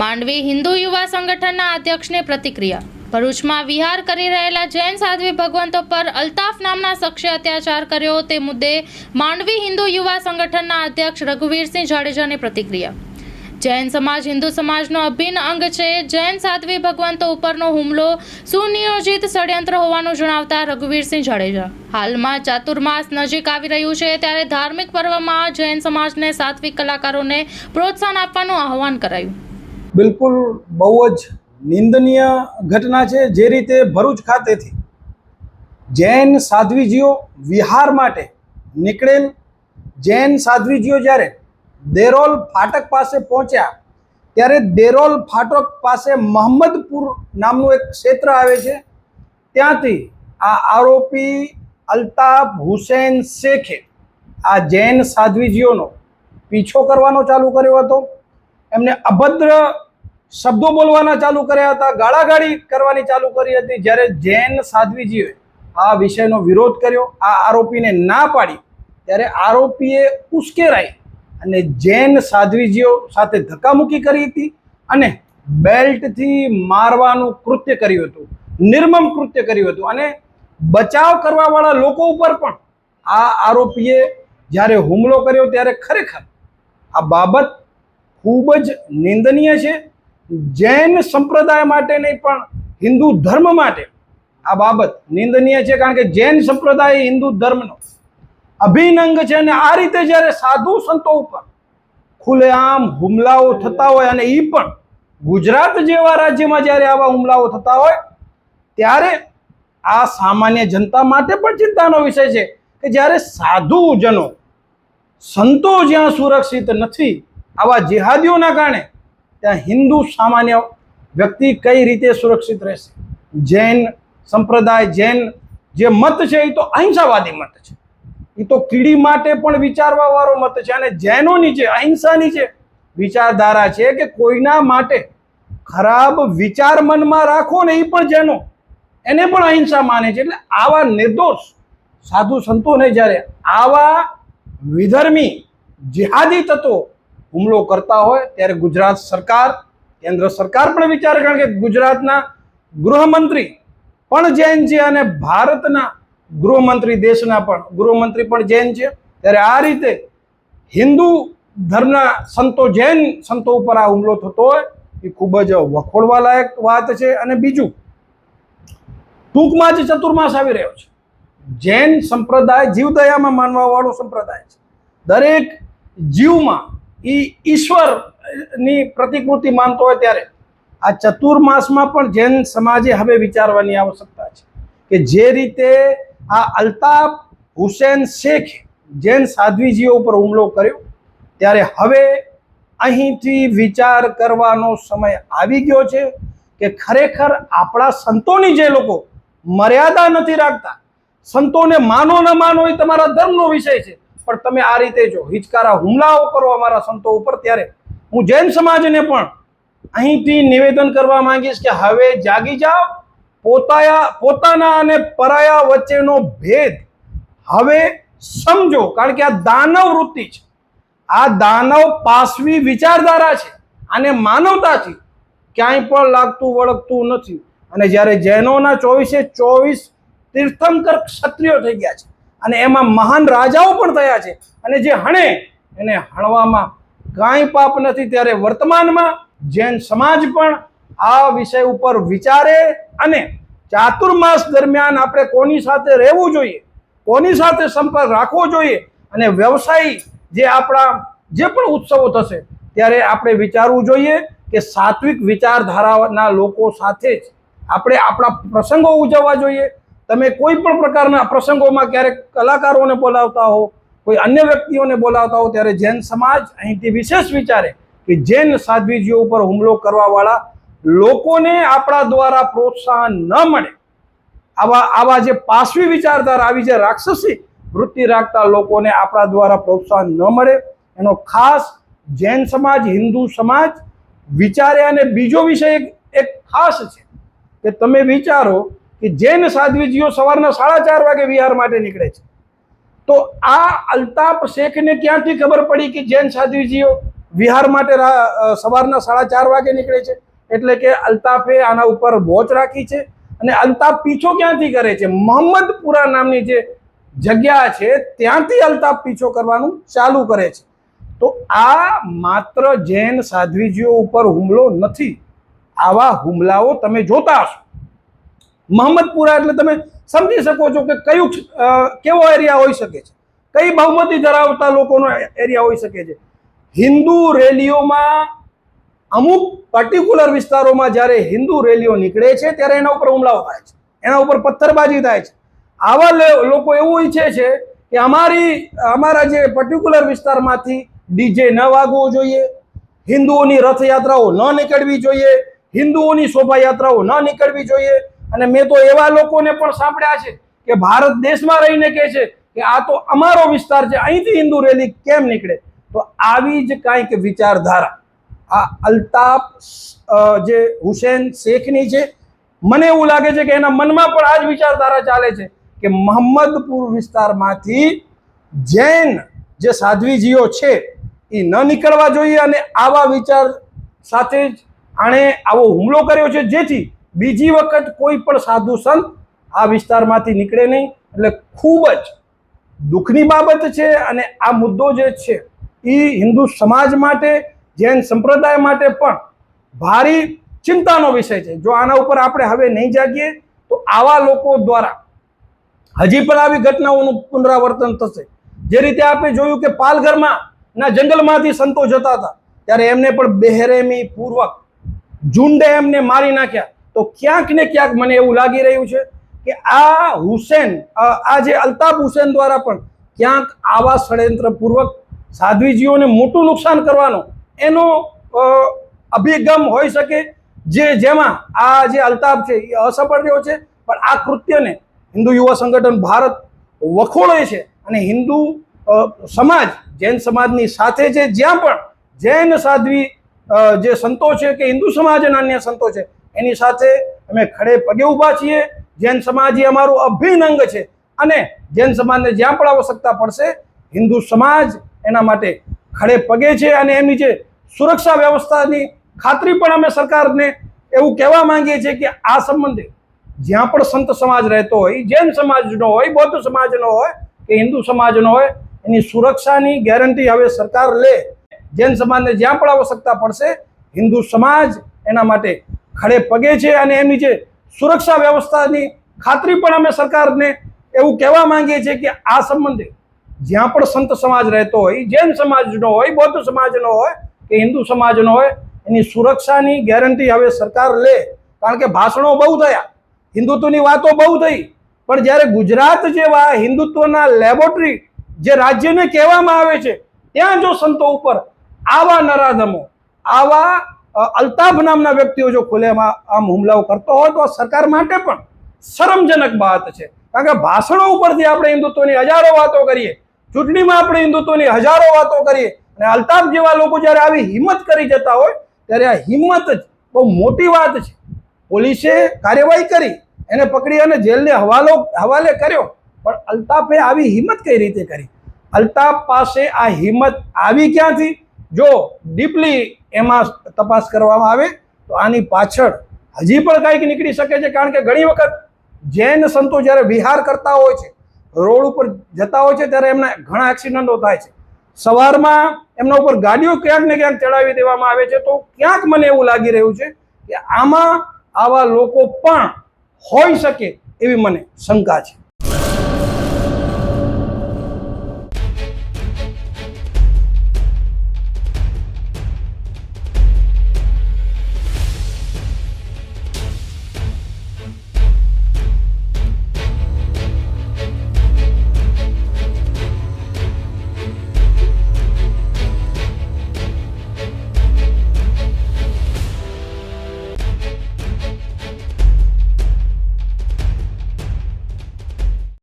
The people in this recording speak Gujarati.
માંડવી હિન્દુ યુવા સંગઠનના અધ્યક્ષને પ્રતિક્રિયા. ભરૂચમાં વિહાર કરી રહેલા જૈન સાધ્વી ભગવંતો પર અલ્તાફ નામના શખ્સે અત્યાચાર કર્યો. તે મુદ્દે માંડવી હિન્દુ યુવા સંગઠનના અધ્યક્ષ રઘુવીરસિંહ જાડેજાની પ્રતિક્રિયા. જૈન સમાજ હિન્દુ સમાજનો અભિન્ન અંગ છે. જૈન સાધ્વી ભગવંતો ઉપરનો હુમલો સુનિયોજિત ષડયંત્ર હોવાનું જણાવતા રઘુવીરસિંહ જાડેજા. હાલમાં ચાતુર્માસ નજીક આવી રહ્યું છે ત્યારે ધાર્મિક પર્વમાં જૈન સમાજને સાત્વિક કલાકારોને પ્રોત્સાહન આપવાનું આહવાન કરાયું. બિલકુલ બહુ જ નિંદનીય ઘટના છે જે રીતે ભરૂચ ખાતેથી જૈન સાધ્વીજીઓ વિહાર માટે નીકળેલ. જૈન સાધ્વીજીઓ જ્યારે દેરોલ ફાટક પાસે પહોંચ્યા, ત્યારે દેરોલ ફાટક પાસે મહમ્મદપુર નામનું એક ક્ષેત્ર આવે છે. ત્યાંથી આ આરોપી અલ્તાફ હુસેન શેખે આ જૈન સાધ્વીજીઓનો પીછો કરવાનો ચાલુ કર્યો હતો. એમને અભદ્ર શબ્દો બોલવાના ચાલુ કર્યા હતા, ગાળાગાળી કરવાની ચાલુ કરી હતી. જ્યારે જૈન સાધ્વીજીઓએ આ વિષયનો વિરોધ કર્યો, આ આરોપીને ના પાડી, ત્યારે આરોપીએ ઉશ્કેરાઈ અને જૈન સાધ્વીજીઓ સાથે ધક્કામુક્કી કરી હતી અને બેલ્ટથી મારવાનું કૃત્ય કર્યું હતું, નિર્મમ કૃત્ય કર્યું હતું. અને બચાવ કરવાવાળા લોકો ઉપર પણ આ આરોપીએ જ્યારે હુમલો કર્યો, ત્યારે ખરેખર આ બાબત ખૂબ જ નિંદનીય છે. જૈન સંપ્રદાય માટે નહીં, પણ હિન્દુ ધર્મ માટે. આ બાબત નિંદનીય છે, કારણ કે જૈન સંપ્રદાય હિન્દુ ધર્મનો અભિનંગ છે અને આ રીતે જ્યારે સાધુ સંતો ઉપર ખુલ્લેઆમ હુમલાઓ થતા હોય અને એ પણ ગુજરાત જેવા રાજ્યમાં જ્યારે આવા હુમલાઓ થતા હોય, ત્યારે આ સામાન્ય જનતા માટે પણ ચિંતાનો વિષય છે કે જ્યારે સાધુજનો સંતો જ્યાં સુરક્ષિત નથી, આવા જેહાદીઓના કારણે ત્યાં હિન્દુ સામાન્ય વ્યક્તિ કઈ રીતે સુરક્ષિત રહેશે? જૈન સંપ્રદાય, જૈન જે મત છે એ તો અહિંસાવાદી મત છે. એ તો કીડી માટે પણ વિચારવા વાળો મત છે અને જૈનોની છે અહિંસાની છે વિચારધારા છે કે કોઈના માટે ખરાબ વિચાર મનમાં રાખો ને એ પણ જૈનો. એને પણ અહિંસા માને છે. એટલે આવા નિર્દોષ સાધુ સંતોને જ્યારે આવા વિધર્મી, જિહાદી તત્વો હુમલો કરતા હોય ત્યારે ગુજરાત સરકાર, કેન્દ્ર સરકાર પણ વિચારે, કારણ કે ગુજરાતના ગૃહમંત્રી પણ જૈન છે અને ભારતના ગૃહમંત્રી, દેશના પણ ગૃહમંત્રી પણ જૈન છે. ત્યારે આ રીતે હિન્દુ ધર્મના સંતો, જૈન સંતો ઉપર આ હુમલો થતો હોય, એ ખૂબ જ વખોડવા લાયક વાત છે. અને બીજું, ટૂંકમાં જ ચતુર્માસ આવી રહ્યો છે. જૈન સંપ્રદાય જીવદયામાં માનવાવાળો સંપ્રદાય છે. દરેક જીવમાં એ ઈશ્વરની પ્રતિકૃતિ માનતો હોય ત્યારે. આ ચતુર્માસમાં પણ જૈન સમાજે હવે વિચારવાની આવશ્યકતા છે કે જે રીતે આ અલ્તાફ હુસેન શેખ જૈન સાધ્વીજીઓ ઉપર હુમલો કર્યો, ત્યારે હવે અહીંથી વિચાર કરવાનો સમય આવી ગયો છે કે ખરેખર આપણા સંતોની જે લોકો મર્યાદા નથી રાખતા, સંતોને માનો ન માનો એ તમારા ધર્મનો વિષય છે. પણ તમે આ રીતે જો હિચકારા હુમલાઓ કરો અમારા સંતો ઉપર, ત્યારે હું જૈન સમાજને પણ અહીંથી નિવેદન કરવા માંગીશ કે હવે જાગી જાઓ. પોતાયા, પોતાના અને પરાયા વચ્ચેનો ભેદ હવે સમજો, કારણ કે આ દાનવ વૃત્તિ છે. આ દાનવ પાસવી વિચારધારા છે આને માનવતાથી ક્યાંય પણ લાગતું વળગતું નથી. અને જ્યારે જૈનોના ચોવીસે ચોવીસ તીર્થંકર ક્ષત્રિયો થઈ ગયા છે અને એમાં મહાન રાજાઓ પણ થયા છે. અને જે હણે, એને હણવામાં કાંઈ પાપ નથી, ત્યારે વર્તમાનમાં જૈન સમાજ પણ આ વિષય ઉપર વિચારે અને ચાતુર્માસ દરમિયાન આપણે કોની સાથે રહેવું જોઈએ? કોની સાથે સંપર્ક રાખવો જોઈએ? અને વ્યવસાયી જે આપણા, જે પણ ઉત્સવો થશે, ત્યારે આપણે વિચારવું જોઈએ કે સાત્વિક વિચારધારાના લોકો સાથે જ આપણે આપણા પ્રસંગો ઉજવવા જોઈએ તમે કોઈ પણ પ્રકારના પ્રસંગોમાં ક્યારેક કલાકારોને બોલાવતા હો, કોઈ અન્ય વ્યક્તિઓને બોલાવતા હો, ત્યારે જૈન સમાજ અહીંથી વિશેષ વિચારે કે જૈન સાધ્વીજીઓ ઉપર હુમલો કરવાવાળા લોકોને આપણા દ્વારા પ્રોત્સાહન ન મળે. આવા આવા જે પાશ્વી વિચારધારા, આવી જે રાક્ષસી વૃત્તિ રાખતા લોકોને આપણા દ્વારા પ્રોત્સાહન ન મળે. એનો ખાસ જૈન સમાજ, હિન્દુ સમાજ વિચારે અને બીજો વિષય એક ખાસ છે કે તમે વિચારો કે જૈન સાધ્વીજીઓ સવારના સાડા ચાર વાગે વિહાર માટે નીકળે છે. તો આ અલ્તાફ શેખને ક્યાંથી ખબર પડી કે જૈન સાધ્વીજીઓ વિહાર માટે સવારના સાડા ચાર વાગે નીકળે છે? એટલે કે અલ્તાફે આના ઉપર વોચ રાખી છે અને અલ્તાફ પીછો ક્યાંથી કરે છે? મોહમ્મદપુરા નામની જે જગ્યા છે, ત્યાંથી અલ્તાફ પીછો કરવાનું ચાલુ કરે છે. તો આ માત્ર જૈન સાધ્વીજીઓ ઉપર હુમલો નથી. આવા હુમલાઓ તમે જોતા હશો. મોહમ્મદપુરા એટલે તમે સમજી શકો છો કે કયું કેવો એરિયા હોઈ શકે છે. કઈ બહુમતી ધરાવતા લોકોનો એરિયા હોઈ શકે છે. હિન્દુ રેલીઓમાં અમુક પર્ટિક્યુલર વિસ્તારોમાં જ્યારે હિન્દુ રેલીઓ નીકળે છે, ત્યારે એના ઉપર હુમલાઓ થાય છે. એના ઉપર પથ્થરબાજી થાય છે. આવા લોકો એવું ઈચ્છે છે કે અમારી, અમારા જે પર્ટિક્યુલર વિસ્તારમાંથી ડીજે ન વાગવું જોઈએ, હિન્દુઓની રથયાત્રાઓ ન નીકળવી જોઈએ, હિન્દુઓની શોભાયાત્રાઓ ન નીકળવી જોઈએ અને મેં તો એવા લોકોને પણ સાંભળ્યા છે કે ભારત દેશમાં રહીને કહે છે કે આ તો અમારો વિસ્તાર છે, અહીંથી હિન્દુ રેલી કેમ નીકળે? તો આવી જ કાંઈક વિચારધારા, આ અલ્તાફ જે હુસેન શેખની છે, મને એવું લાગે છે કે એના મનમાં પણ આ જ વિચારધારા ચાલે છે કે મોહમ્મદપુર વિસ્તારમાંથી જૈન જે સાધ્વીજીઓ છે, એ ન નીકળવા જોઈએ અને આવા વિચાર સાથે જ આણે આવો હુમલો કર્યો છે, જેથી બીજી વખત કોઈ પણ સાધુ સંત આ વિસ્તારમાંથી નીકળે નહીં. એટલે ખૂબ જ દુઃખની બાબત છે અને આ મુદ્દો જે છે એ હિન્દુ સમાજ માટે, જૈન સંપ્રદાય માટે પણ ભારી ચિંતાનો વિષય છે. જો આના ઉપર આપણે હવે નહીં જાગીએ, તો આવા લોકો દ્વારા હજી પણ આવી ઘટનાઓનું પુનરાવર્તન થશે. જે રીતે આપણે જોયું કે પાલઘરમાં ના જંગલમાંથી સંતો જતા હતા, ત્યારે એમને પણ બેહરેમી પૂર્વક ઝુંડે એમને મારી નાખ્યા. તો ક્યાંક ને ક્યાંક મને એવું લાગી રહ્યું છે કે આ હુસેન આ જે અલ્તાફ હુસેન દ્વારા પણ ક્યાંક આવા ષડયંત્રપૂર્વક સાધ્વીજીઓને મોટું નુકસાન કરવાનો એનો અભિગમ હોઈ શકે જે, જેમાં આ જે અલ્તાફ છે એ અસફળ રહ્યો છે. પણ આ કૃત્યને હિન્દુ યુવા સંગઠન ભારત વખોળે છે અને હિન્દુ સમાજ, જૈન સમાજની સાથે છે. જ્યાં પણ જૈન સાધ્વી જે સંતો છે કે હિન્દુ સમાજના અન્ય સંતો છે એની સાથે અમે ખડે પગે ઊભા છીએ. જૈન સમાજ એ અમારું અભિન્ન અંગ છે. અને જૈન સમાજને જ્યાં પણ આવશ્યકતા પડશે, હિન્દુ સમાજ એના માટે ખડે પગે છે અને એમની જે સુરક્ષા વ્યવસ્થાની ખાતરી પણ અમે સરકારને એવું કહેવા માંગીએ છીએ કે આ સંબંધે જ્યાં પણ સંત સમાજ રહેતો હોય, જૈન સમાજનો હોય, બૌદ્ધ સમાજનો હોય કે હિન્દુ સમાજનો હોય, એની સુરક્ષાની ગેરંટી હવે સરકાર લે. જૈન સમાજને જ્યાં પણ આવશ્યકતા પડશે, હિન્દુ સમાજ એના માટે ખડે પગે છે અને એમની જે સુરક્ષા વ્યવસ્થાની ખાતરી પણ અમે સરકારને એવું કહેવા માંગીએ છીએ કે આ સંબંધે જ્યાં પણ સંત સમાજ રહેતો હોય, જૈન સમાજનો હોય, બૌદ્ધ સમાજનો હોય કે હિન્દુ સમાજનો હોય, એની સુરક્ષાની ગેરંટી હવે સરકાર લે. કારણ કે ભાષણો બહુ થયા. હિન્દુત્વની વાતો બહુ થઈ. પણ જ્યારે ગુજરાત જેવા હિન્દુત્વના લેબોરેટરી જે રાજ્યને કહેવામાં આવે છે, ત્યાં જો સંતો ઉપર આવા નરાધમો, આવા અલ્તાફ નામના વ્યક્તિઓ જો ખુલ્લેમાં આમ હુમલાઓ કરતો હોય તો સરકાર માટે પણ શરમજનક બાત છે. કારણ કે ભાષણો ઉપરથી આપણે હિન્દુત્વની હજારો વાતો કરીએ, ચૂંટણીમાં આપણે હિન્દુત્વની હજારો વાતો કરીએ અને અલ્તાફ જેવા લોકો જ્યારે આવી હિંમત કરી જતા હોય, ત્યારે આ હિંમત જ બહુ મોટી વાત છે. પોલીસે કાર્યવાહી કરી, એને પકડી અને જેલને હવાલો, હવાલે કર્યો, પણ અલ્તાફે આવી હિંમત કઈ રીતે કરી? અલ્તાફ પાસે આ હિંમત આવી ક્યાંથી? જો ડીપલી એમાં તપાસ કરવામાં આવે, તો આની પાછળ હજી પણ કાંઈક નીકળી શકે છે, કારણ કે ઘણી વખત જૈન સંતો જ્યારે વિહાર કરતા હોય છે, રોડ ઉપર જતા હોય છે, ત્યારે એમના ઘણા એક્સિડન્ટો થાય છે. સવારમાં એમના ઉપર ગાડીઓ ક્યાંક ને ક્યાંક ચડાવી દેવામાં આવે છે, તો ક્યાંક મને એવું લાગી રહ્યું છે કે આમાં આવા લોકો પણ હોઈ શકે એવી મને શંકા છે.